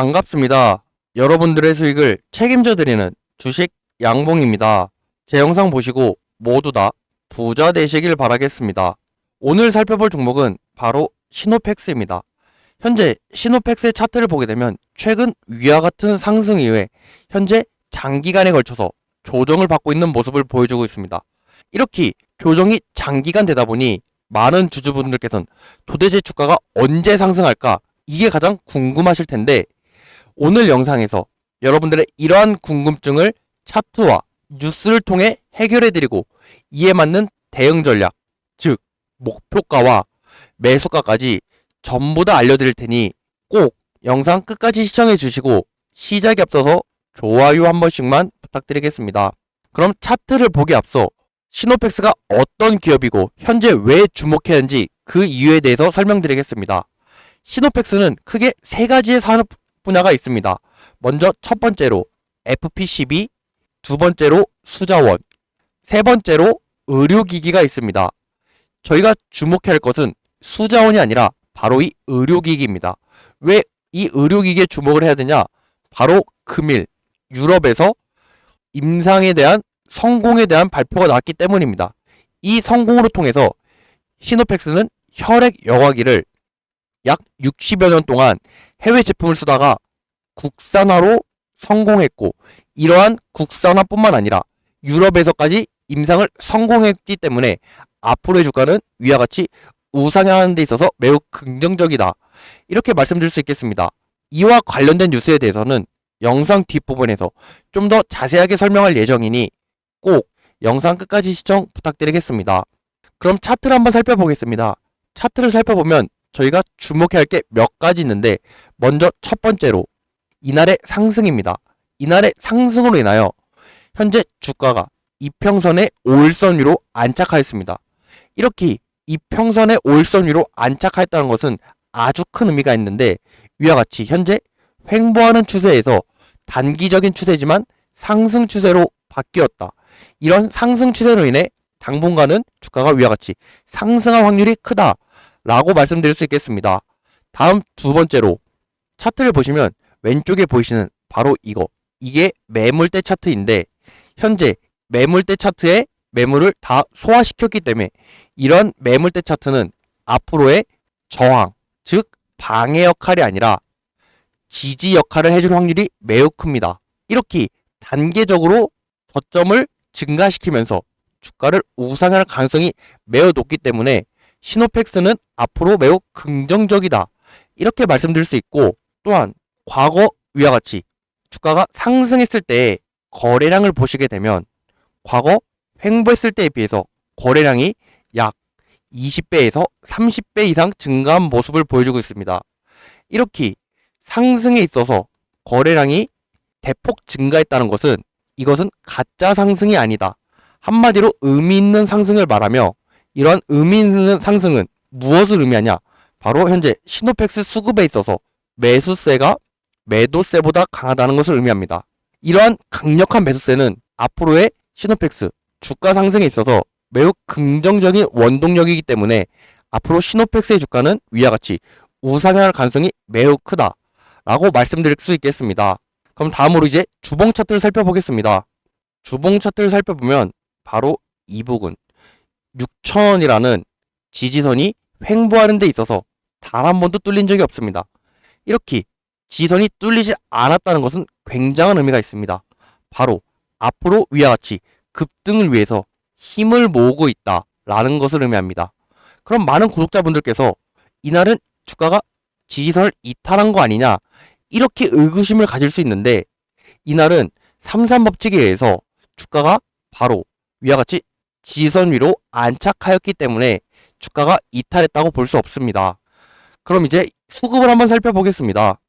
반갑습니다. 여러분들의 수익을 책임져 드리는 주식 양봉입니다. 제 영상 보시고 모두 다 부자 되시길 바라겠습니다. 오늘 살펴볼 종목은 바로 시노팩스입니다. 현재 시노팩스의 차트를 보게 되면 최근 위와 같은 상승 이후에 현재 장기간에 걸쳐서 조정을 받고 있는 모습을 보여주고 있습니다. 이렇게 조정이 장기간 되다 보니 많은 주주분들께서는 도대체 주가가 언제 상승할까 이게 가장 궁금하실 텐데 오늘 영상에서 여러분들의 이러한 궁금증을 차트와 뉴스를 통해 해결해드리고 이에 맞는 대응 전략, 즉 목표가와 매수가까지 전부 다 알려드릴 테니 꼭 영상 끝까지 시청해 주시고 시작에 앞서서 좋아요 한 번씩만 부탁드리겠습니다. 그럼 차트를 보기 앞서 시노팩스가 어떤 기업이고 현재 왜 주목해야 하는지 그 이유에 대해서 설명드리겠습니다. 시노팩스는 크게 세 가지의 산업 분야가 있습니다. 먼저 첫 번째로 FPCB, 두 번째로 수자원, 세 번째로 의료기기가 있습니다. 저희가 주목해야 할 것은 수자원이 아니라 바로 이 의료기기입니다. 왜 이 의료기기에 주목을 해야 되냐? 바로 금일 유럽에서 임상에 대한 성공에 대한 발표가 나왔기 때문입니다. 이 성공으로 통해서 시노팩스는 혈액 여과기를 약 60여 년 동안 해외 제품을 쓰다가 국산화로 성공했고 이러한 국산화뿐만 아니라 유럽에서까지 임상을 성공했기 때문에 앞으로의 주가는 위와 같이 우상향하는 데 있어서 매우 긍정적이다. 이렇게 말씀드릴 수 있겠습니다. 이와 관련된 뉴스에 대해서는 영상 뒷부분에서 좀 더 자세하게 설명할 예정이니 꼭 영상 끝까지 시청 부탁드리겠습니다. 그럼 차트를 한번 살펴보겠습니다. 차트를 살펴보면 저희가 주목해야 할 게 몇 가지 있는데 먼저 첫 번째로 이날의 상승입니다. 이날의 상승으로 인하여 현재 주가가 이평선의 5일선 위로 안착하였습니다. 이렇게 이평선의 5일선 위로 안착하였다는 것은 아주 큰 의미가 있는데 위와 같이 현재 횡보하는 추세에서 단기적인 추세지만 상승 추세로 바뀌었다. 이런 상승 추세로 인해 당분간은 주가가 위와 같이 상승할 확률이 크다 라고 말씀드릴 수 있겠습니다. 다음 두 번째로 차트를 보시면 왼쪽에 보이시는 바로 이거. 이게 매물대 차트인데 현재 매물대 차트에 매물을 다 소화시켰기 때문에 이런 매물대 차트는 앞으로의 저항, 즉 방해 역할이 아니라 지지 역할을 해줄 확률이 매우 큽니다. 이렇게 단계적으로 저점을 증가시키면서 주가를 우상할 가능성이 매우 높기 때문에 시노팩스는 앞으로 매우 긍정적이다. 이렇게 말씀드릴 수 있고 또한 과거 위와 같이 주가가 상승했을 때 거래량을 보시게 되면 과거 횡보했을 때에 비해서 거래량이 약 20배에서 30배 이상 증가한 모습을 보여주고 있습니다. 이렇게 상승에 있어서 거래량이 대폭 증가했다는 것은 이것은 가짜 상승이 아니다. 한마디로 의미 있는 상승을 말하며 이러한 의미 있는 상승은 무엇을 의미하냐? 바로 현재 시노팩스 수급에 있어서 매수세가 매도세보다 강하다는 것을 의미합니다. 이러한 강력한 매수세는 앞으로의 시노팩스 주가 상승에 있어서 매우 긍정적인 원동력이기 때문에 앞으로 시노팩스의 주가는 위와 같이 우상향할 가능성이 매우 크다 라고 말씀드릴 수 있겠습니다. 그럼 다음으로 이제 주봉 차트를 살펴보겠습니다. 주봉 차트를 살펴보면 바로 이 부분 6천원이라는 지지선이 횡보하는 데 있어서 단 한 번도 뚫린 적이 없습니다. 이렇게 지선이 뚫리지 않았다는 것은 굉장한 의미가 있습니다. 바로 앞으로 위와 같이 급등을 위해서 힘을 모으고 있다 라는 것을 의미합니다. 그럼 많은 구독자분들께서 이날은 주가가 지지선을 이탈한 거 아니냐 이렇게 의구심을 가질 수 있는데 이날은 삼삼법칙에 의해서 주가가 바로 위와 같이 지지선 위로 안착하였기 때문에 주가가 이탈했다고 볼 수 없습니다. 그럼 이제 수급을 한번 살펴보겠습니다.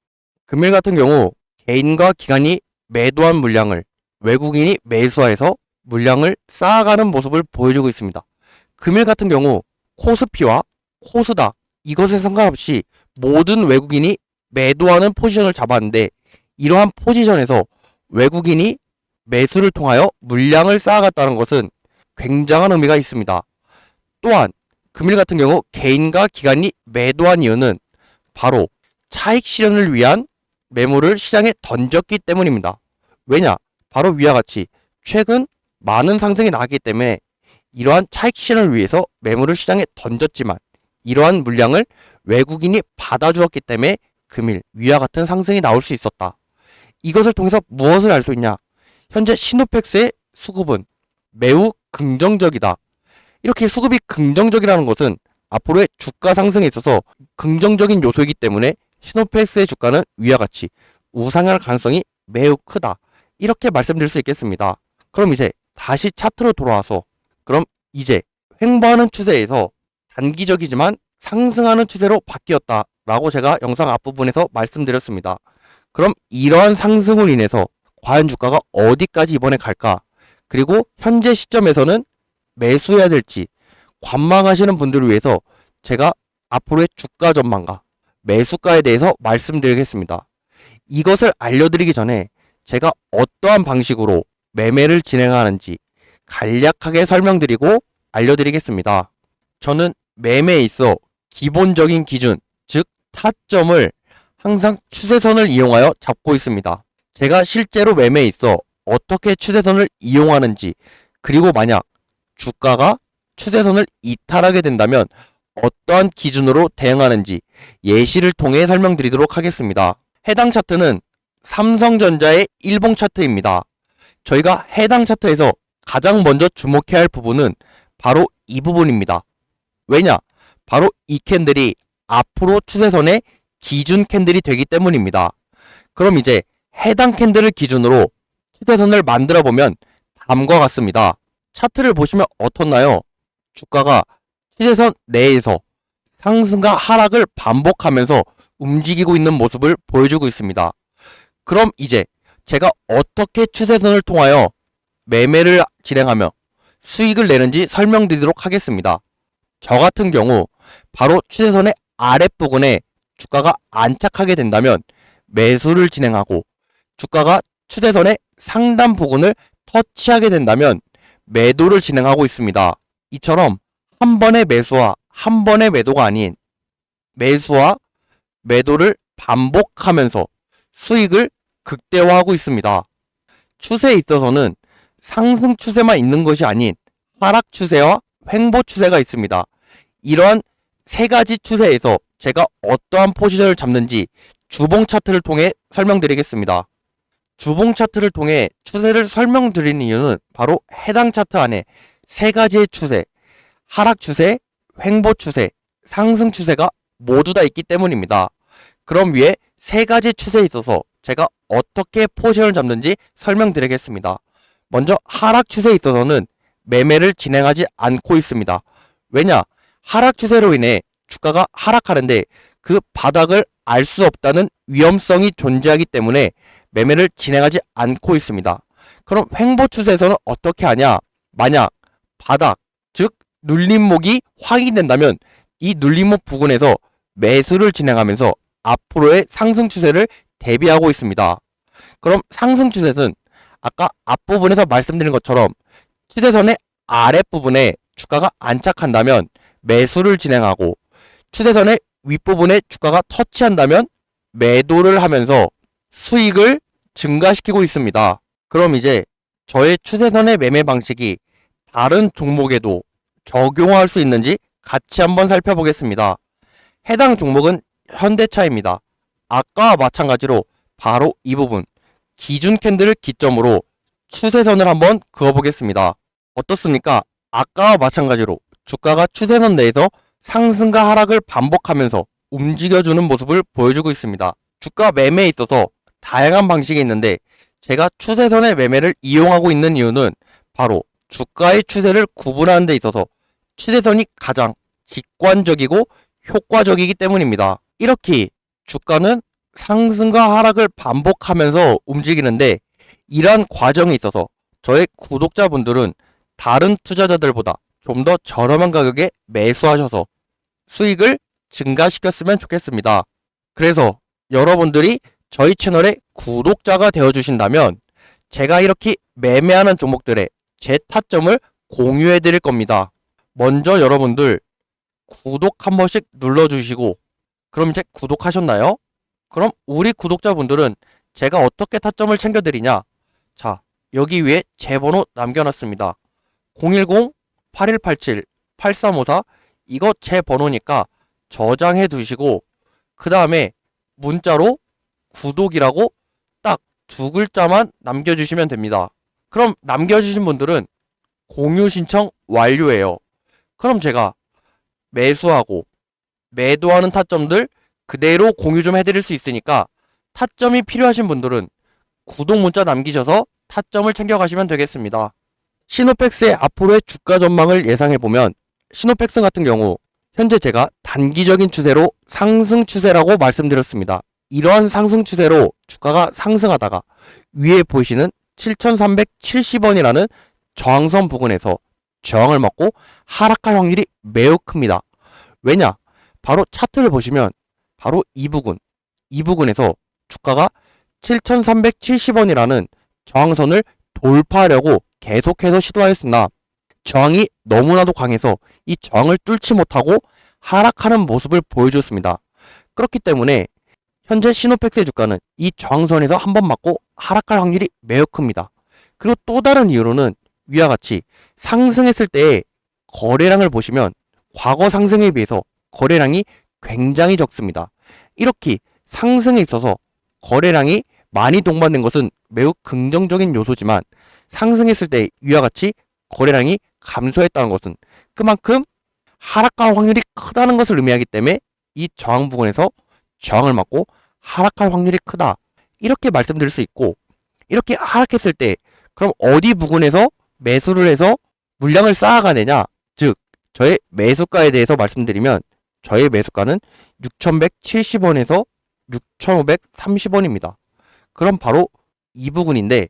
금일 같은 경우 개인과 기관이 매도한 물량을 외국인이 매수해서 물량을 쌓아가는 모습을 보여주고 있습니다. 금일 같은 경우 코스피와 코스닥 이것에 상관없이 모든 외국인이 매도하는 포지션을 잡았는데 이러한 포지션에서 외국인이 매수를 통하여 물량을 쌓아갔다는 것은 굉장한 의미가 있습니다. 또한 금일 같은 경우 개인과 기관이 매도한 이유는 바로 차익 실현을 위한 매물을 시장에 던졌기 때문입니다. 왜냐? 바로 위와 같이 최근 많은 상승이 나왔기 때문에 이러한 차익 실현을 위해서 매물을 시장에 던졌지만 이러한 물량을 외국인이 받아주었기 때문에 금일 위와 같은 상승이 나올 수 있었다. 이것을 통해서 무엇을 알 수 있냐? 현재 시노펙스의 수급은 매우 긍정적이다. 이렇게 수급이 긍정적이라는 것은 앞으로의 주가 상승에 있어서 긍정적인 요소이기 때문에 시노펙스의 주가는 위와 같이 우상할 가능성이 매우 크다. 이렇게 말씀드릴 수 있겠습니다. 그럼 이제 다시 차트로 돌아와서 그럼 이제 횡보하는 추세에서 단기적이지만 상승하는 추세로 바뀌었다 라고 제가 영상 앞부분에서 말씀드렸습니다. 그럼 이러한 상승으로 인해서 과연 주가가 어디까지 이번에 갈까? 그리고 현재 시점에서는 매수해야 될지 관망하시는 분들을 위해서 제가 앞으로의 주가 전망과 매수가에 대해서 말씀드리겠습니다. 이것을 알려드리기 전에 제가 어떠한 방식으로 매매를 진행하는지 간략하게 설명드리고 알려드리겠습니다. 저는 매매에 있어 기본적인 기준, 즉 타점을 항상 추세선을 이용하여 잡고 있습니다. 제가 실제로 매매에 있어 어떻게 추세선을 이용하는지, 그리고 만약 주가가 추세선을 이탈하게 된다면 어떠한 기준으로 대응하는지 예시를 통해 설명드리도록 하겠습니다. 해당 차트는 삼성전자의 일봉 차트입니다. 저희가 해당 차트에서 가장 먼저 주목해야 할 부분은 바로 이 부분입니다. 왜냐? 바로 이 캔들이 앞으로 추세선의 기준 캔들이 되기 때문입니다. 그럼 이제 해당 캔들을 기준으로 추세선을 만들어 보면 다음과 같습니다. 차트를 보시면 어떻나요? 주가가 추세선 내에서 상승과 하락을 반복하면서 움직이고 있는 모습을 보여주고 있습니다. 그럼 이제 제가 어떻게 추세선을 통하여 매매를 진행하며 수익을 내는지 설명드리도록 하겠습니다. 저 같은 경우 바로 추세선의 아랫부분에 주가가 안착하게 된다면 매수를 진행하고 주가가 추세선의 상단 부분을 터치하게 된다면 매도를 진행하고 있습니다. 이처럼 한 번의 매수와 한 번의 매도가 아닌 매수와 매도를 반복하면서 수익을 극대화하고 있습니다. 추세에 있어서는 상승 추세만 있는 것이 아닌 하락 추세와 횡보 추세가 있습니다. 이러한 세 가지 추세에서 제가 어떠한 포지션을 잡는지 주봉 차트를 통해 설명드리겠습니다. 주봉 차트를 통해 추세를 설명드리는 이유는 바로 해당 차트 안에 세 가지의 추세, 하락 추세, 횡보 추세, 상승 추세가 모두 다 있기 때문입니다. 그럼 위에 세 가지 추세에 있어서 제가 어떻게 포지션을 잡는지 설명드리겠습니다. 먼저 하락 추세에 있어서는 매매를 진행하지 않고 있습니다. 왜냐? 하락 추세로 인해 주가가 하락하는데 그 바닥을 알 수 없다는 위험성이 존재하기 때문에 매매를 진행하지 않고 있습니다. 그럼 횡보 추세에서는 어떻게 하냐? 만약 바닥, 즉 눌림목이 확인된다면 이 눌림목 부근에서 매수를 진행하면서 앞으로의 상승 추세를 대비하고 있습니다. 그럼 상승 추세는 아까 앞부분에서 말씀드린 것처럼 추세선의 아랫부분에 주가가 안착한다면 매수를 진행하고 추세선의 윗부분에 주가가 터치한다면 매도를 하면서 수익을 증가시키고 있습니다. 그럼 이제 저의 추세선의 매매 방식이 다른 종목에도 적용할 수 있는지 같이 한번 살펴보겠습니다. 해당 종목은 현대차입니다. 아까와 마찬가지로 바로 이 부분 기준 캔들을 기점으로 추세선을 한번 그어보겠습니다. 어떻습니까? 아까와 마찬가지로 주가가 추세선 내에서 상승과 하락을 반복하면서 움직여주는 모습을 보여주고 있습니다. 주가 매매에 있어서 다양한 방식이 있는데 제가 추세선의 매매를 이용하고 있는 이유는 바로 주가의 추세를 구분하는 데 있어서 추세선이 가장 직관적이고 효과적이기 때문입니다. 이렇게 주가는 상승과 하락을 반복하면서 움직이는데 이러한 과정에 있어서 저의 구독자분들은 다른 투자자들보다 좀 더 저렴한 가격에 매수하셔서 수익을 증가시켰으면 좋겠습니다. 그래서 여러분들이 저희 채널의 구독자가 되어주신다면 제가 이렇게 매매하는 종목들의 제 타점을 공유해 드릴 겁니다. 먼저 여러분들 구독 한 번씩 눌러주시고 그럼 이제 구독하셨나요? 그럼 우리 구독자분들은 제가 어떻게 타점을 챙겨드리냐? 자, 여기 위에 제 번호 남겨놨습니다. 010-8187-8354 이거 제 번호니까 저장해 두시고 그 다음에 문자로 구독이라고 딱 두 글자만 남겨주시면 됩니다. 그럼 남겨주신 분들은 공유 신청 완료예요. 그럼 제가 매수하고 매도하는 타점들 그대로 공유 좀 해드릴 수 있으니까 타점이 필요하신 분들은 구독 문자 남기셔서 타점을 챙겨가시면 되겠습니다. 시노팩스의 앞으로의 주가 전망을 예상해 보면 시노팩스 같은 경우 현재 제가 단기적인 추세로 상승 추세라고 말씀드렸습니다. 이러한 상승 추세로 주가가 상승하다가 위에 보이시는 7,370원이라는 저항선 부근에서 저항을 먹고 하락할 확률이 매우 큽니다. 왜냐? 바로 차트를 보시면 바로 이 부근, 이 부근에서 주가가 7,370원이라는 저항선을 돌파하려고 계속해서 시도하였으나 저항이 너무나도 강해서 이 저항을 뚫지 못하고 하락하는 모습을 보여줬습니다. 그렇기 때문에 현재 시노팩스의 주가는 이 저항선에서 한 번 맞고 하락할 확률이 매우 큽니다. 그리고 또 다른 이유로는 위와 같이 상승했을 때의 거래량을 보시면 과거 상승에 비해서 거래량이 굉장히 적습니다. 이렇게 상승에 있어서 거래량이 많이 동반된 것은 매우 긍정적인 요소지만 상승했을 때 위와 같이 거래량이 감소했다는 것은 그만큼 하락할 확률이 크다는 것을 의미하기 때문에 이 저항 부분에서 저항을 맞고 하락할 확률이 크다. 이렇게 말씀드릴 수 있고 이렇게 하락했을 때 그럼 어디 부분에서 매수를 해서 물량을 쌓아가느냐? 즉 저의 매수가에 대해서 말씀드리면 저의 매수가는 6,170원에서 6,530원입니다. 그럼 바로 이 부분인데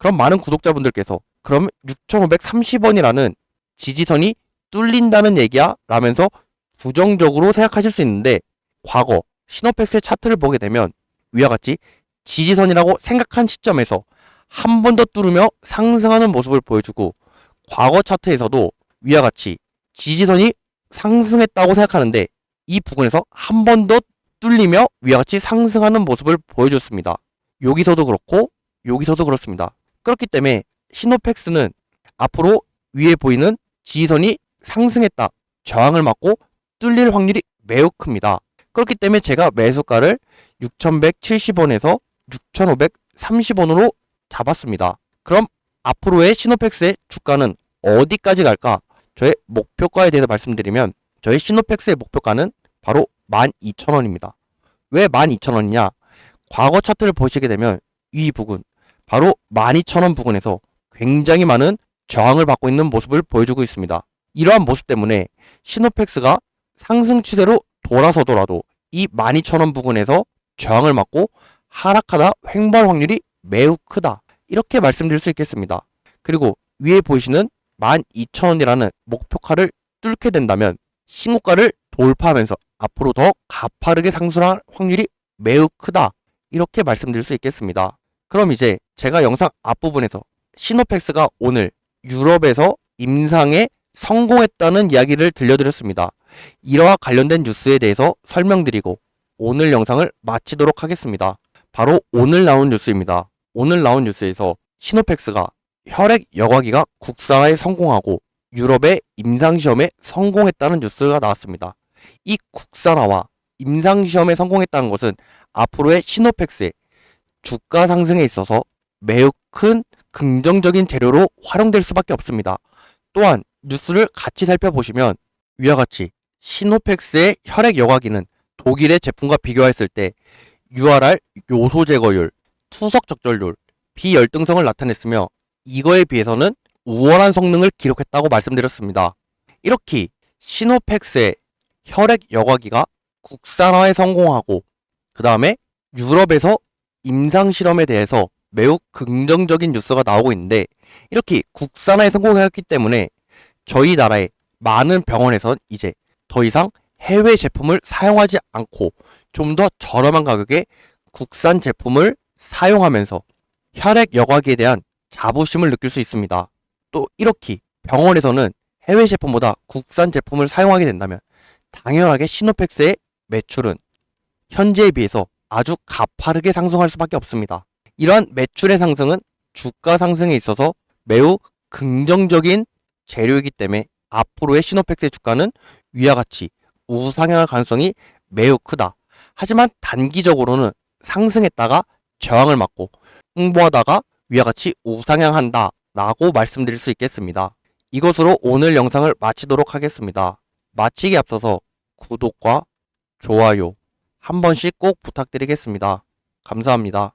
그럼 많은 구독자분들께서 그럼 6,530원이라는 지지선이 뚫린다는 얘기야? 라면서 부정적으로 생각하실 수 있는데 과거 시노팩스의 차트를 보게 되면 위와 같이 지지선이라고 생각한 시점에서 한 번 더 뚫으며 상승하는 모습을 보여주고 과거 차트에서도 위와 같이 지지선이 상승했다고 생각하는데 이 부분에서 한 번 더 뚫리며 위와 같이 상승하는 모습을 보여줬습니다. 여기서도 그렇고 여기서도 그렇습니다. 그렇기 때문에 시노팩스는 앞으로 위에 보이는 지지선이 상승했다. 저항을 맞고 뚫릴 확률이 매우 큽니다. 그렇기 때문에 제가 매수가를 6,170원에서 6,530원으로 잡았습니다. 그럼 앞으로의 시노팩스의 주가는 어디까지 갈까? 저의 목표가에 대해서 말씀드리면 저희 시노팩스의 목표가는 바로 12,000원입니다. 왜 12,000원이냐? 과거 차트를 보시게 되면 이 부분, 바로 12,000원 부근에서 굉장히 많은 저항을 받고 있는 모습을 보여주고 있습니다. 이러한 모습 때문에 시노팩스가 상승 추세로 돌아서더라도 이 12,000원 부근에서 저항을 맞고 하락하다 횡보할 확률이 매우 크다. 이렇게 말씀드릴 수 있겠습니다. 그리고 위에 보이시는 12,000원이라는 목표가를 뚫게 된다면 신고가를 돌파하면서 앞으로 더 가파르게 상승할 확률이 매우 크다. 이렇게 말씀드릴 수 있겠습니다. 그럼 이제 제가 영상 앞부분에서 시노팩스가 오늘 유럽에서 임상에 성공했다는 이야기를 들려드렸습니다. 이러한 관련된 뉴스에 대해서 설명드리고 오늘 영상을 마치도록 하겠습니다. 바로 오늘 나온 뉴스입니다. 오늘 나온 뉴스에서 시노팩스가 혈액 여과기가 국산화에 성공하고 유럽의 임상시험에 성공했다는 뉴스가 나왔습니다. 이 국산화와 임상시험에 성공했다는 것은 앞으로의 시노팩스의 주가 상승에 있어서 매우 큰 긍정적인 재료로 활용될 수밖에 없습니다. 또한 뉴스를 같이 살펴보시면 위와 같이 시노팩스의 혈액 여과기는 독일의 제품과 비교했을 때 URR 요소 제거율, 투석 적절률, 비열등성을 나타냈으며 이거에 비해서는 우월한 성능을 기록했다고 말씀드렸습니다. 이렇게 시노팩스의 혈액 여과기가 국산화에 성공하고 그 다음에 유럽에서 임상 실험에 대해서 매우 긍정적인 뉴스가 나오고 있는데 이렇게 국산화에 성공했기 때문에 저희 나라의 많은 병원에선 이제 더 이상 해외 제품을 사용하지 않고 좀 더 저렴한 가격에 국산 제품을 사용하면서 혈액 여과기에 대한 자부심을 느낄 수 있습니다. 또 이렇게 병원에서는 해외 제품보다 국산 제품을 사용하게 된다면 당연하게 시노팩스의 매출은 현재에 비해서 아주 가파르게 상승할 수밖에 없습니다. 이러한 매출의 상승은 주가 상승에 있어서 매우 긍정적인 재료이기 때문에 앞으로의 시노팩스의 주가는 위와 같이 우상향할 가능성이 매우 크다. 하지만 단기적으로는 상승했다가 저항을 맞고 홍보하다가 위와 같이 우상향한다 라고 말씀드릴 수 있겠습니다. 이것으로 오늘 영상을 마치도록 하겠습니다. 마치기 앞서서 구독과 좋아요 한 번씩 꼭 부탁드리겠습니다. 감사합니다.